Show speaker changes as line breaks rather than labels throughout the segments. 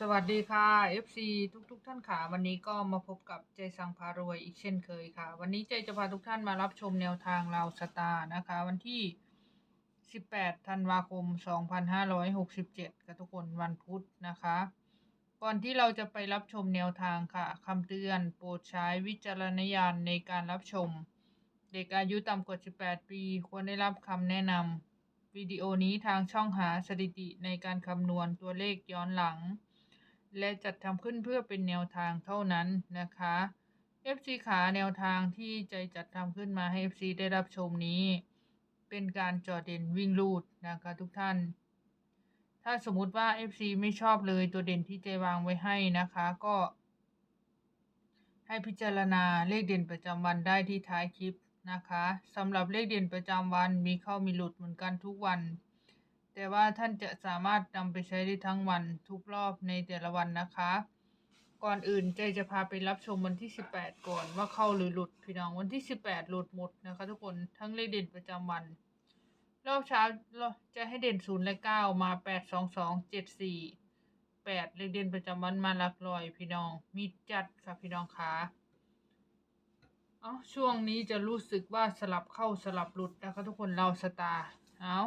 สวัสดีค่ะ FC ทุกๆทท่านค่ะ วันนี้ก็มาพบกับใจสังพารวยอีกเช่นเคยค่ะ วันนี้ใจจะพาทุกท่านมารับชมแนวทางเราสตาร์นะคะ วันที่ 18 ธันวาคม 2567กับทุกคนวันพุธนะคะ ก่อนที่เราจะไปรับชมแนวทางค่ะคำเตือนโปรดใช้วิจารณญาณในการรับชม เด็กอายุต่ำกว่า 18 ปี ควรได้รับคำแนะนำวิดีโอนี้ทางช่องหาสถิติในการคำนวณตัวเลขย้อนหลัง และจัดทำขึ้นเพื่อเป็นแนวทางเท่านั้นนะคะ FC ขาแนวทางที่ใจจัดทำขึ้นมาให้ FC ได้รับชมนี้ เป็นการจอดเด่นวิ่งลูดนะคะทุกท่าน ถ้าสมมุติว่า FC ไม่ชอบเลยตัวเด่นที่ใจวางไว้ให้นะคะก็ ให้พิจารณาเลขเด่นประจำวันได้ที่ท้ายคลิปนะคะสำหรับเลขเด่นประจำวันมีเข้ามีหลุดเหมือนกันทุกวัน แต่ว่าท่านจะสามารถนำไปใช้ได้ทั้งวันทุกรอบในแต่ละวันนะคะ ก่อนอื่นใจจะพาไปรับชมวันที่ 18 ก่อนว่าเข้าหรือหลุดพี่น้องวันที่ 18 หลุดหมดนะคะ ทุกคนทั้งเลขเด่นประจำวัน รอบเช้าเราจะให้เด่น0และ9มา 8 2 2 7 4 8เลขเด่นประจำวันมาหลักร้อยพี่น้อง มีจัดค่ะพี่น้องคะเอาช่วงนี้จะรู้สึกว่าสลับเข้าสลับหลุดนะคะทุกคนเราสตาร์เอา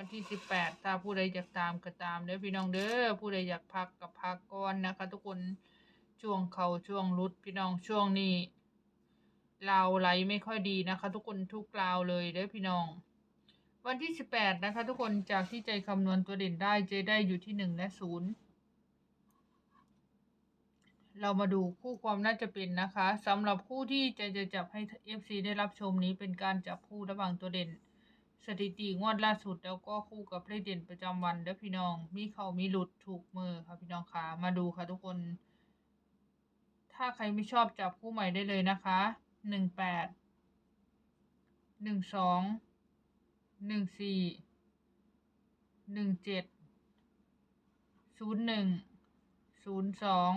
วันที่18ถ้าผู้ใดอยากตามก็ตามเด้อพี่น้องเด้อผู้ใดอยากพักกับพักก่อนนะคะ ทุกคนช่วงเขาช่วงหลุดพี่น้องช่วงนี้ลาวไหลไม่ค่อยดีนะคะ ทุกคนทุกลาวเลยเด้อพี่น้อง วันที่18นะคะ ทุกคนจากที่ใจคำนวณตัวเด่นได้เจได้อยู่ที่1และ0เรามาดูคู่ความน่าจะเป็นนะคะสำหรับคู่ที่ใจจะจับให้ FC ได้รับชมนี้เป็นการจับคู่ระหว่างตัวเด่น สถิติงวดล่าสุดแล้วก็คู่กับเลขเด่นประจำวันเด้อพี่น้อง มีเขามีหลุดถูกมือค่ะพี่น้องค่ะมาดูค่ะทุกคน ถ้าใครไม่ชอบจับคู่ใหม่ได้เลยนะคะหนึ่งแปดหนึ่งสองหนึ่งสี่หนึ่งเจ็ดศูนย์หนึ่งศูนย์สอง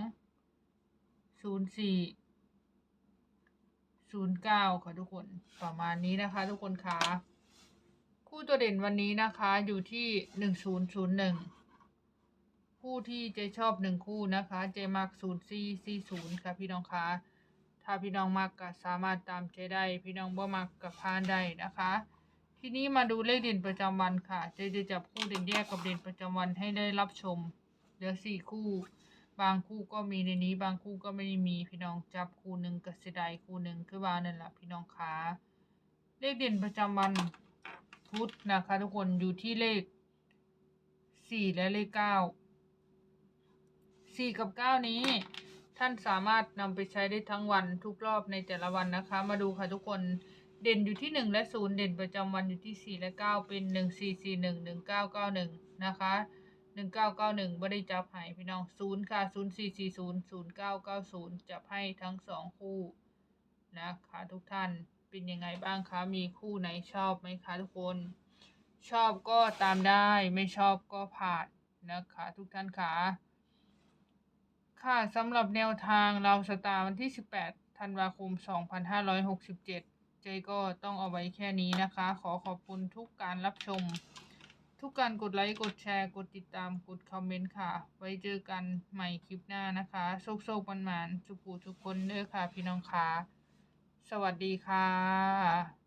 ศูนย์สี่ศูนย์เก้าค่ะทุกคนประมาณนี้นะคะ ทุกคนค่ะ คู่ตัวเด่นวันนี้นะคะอยู่ที่หนึ่งศูนย์ศูนย์หนึ่งคู่ที่เจชอบหนึ่งคู่นะคะ เจมักศูนย์สี่สี่ศูนย์ค่ะพี่น้องคะถ้าพี่น้องมักก็สามารถตามเจได้ พี่น้องบ่มักกับพานได้นะคะ ทีนี้มาดูเลขเด่นประจำวันค่ะ เจจะจับคู่เด่นแยกกับเด่นประจำวันให้ได้รับชมเหลือสี่คู่ บางคู่ก็มีในนี้บางคู่ก็ไม่ได้มีพี่น้องจับคู่หนึ่งกับเสียดายคู่หนึ่งคือว่านั่นแหละพี่น้องคะเลขเด่นประจำวัน พุธนะคะ ทุกคนอยู่ที่เลขสี่และเลขเก้าสี่กับเก้านี้ ท่านสามารถนำไปใช้ได้ทั้งวันทุกรอบในแต่ละวันนะคะ มาดูค่ะทุกคนเด่นอยู่ที่หนึ่งและศูนย์เด่นประจำวันอยู่ที่สี่และเก้าเป็นหนึ่งสี่สี่หนึ่งหนึ่งเก้าเก้าหนึ่งนะคะหนึ่งเก้าเก้าหนึ่งไม่ได้จับให้พี่น้องศูนย์ค่ะศูนย์สี่สี่ศูนย์ศูนย์เก้าเก้าศูนย์จับให้ทั้งสองคู่นะคะทุกท่าน เป็นยังไงบ้างคะ มีคู่ไหนชอบไหมคะทุกคน ชอบก็ตามได้ไม่ชอบก็ผ่านนะคะ ทุกท่านคะค่ะสำหรับแนวทางเราสตาร์วันที่ 18 ธันวาคม 2567 เจก็ต้องเอาไว้แค่นี้นะคะ ขอขอบคุณทุกการรับชม ทุกการกดไลค์ กดแชร์ กดติดตาม กดคอมเมนต์ค่ะ ไว้เจอกันใหม่คลิปหน้านะคะ โชคโชคมันมันสุขูทุกคนเด้อค่ะ พี่น้องค่ะ สวัสดีค่ะ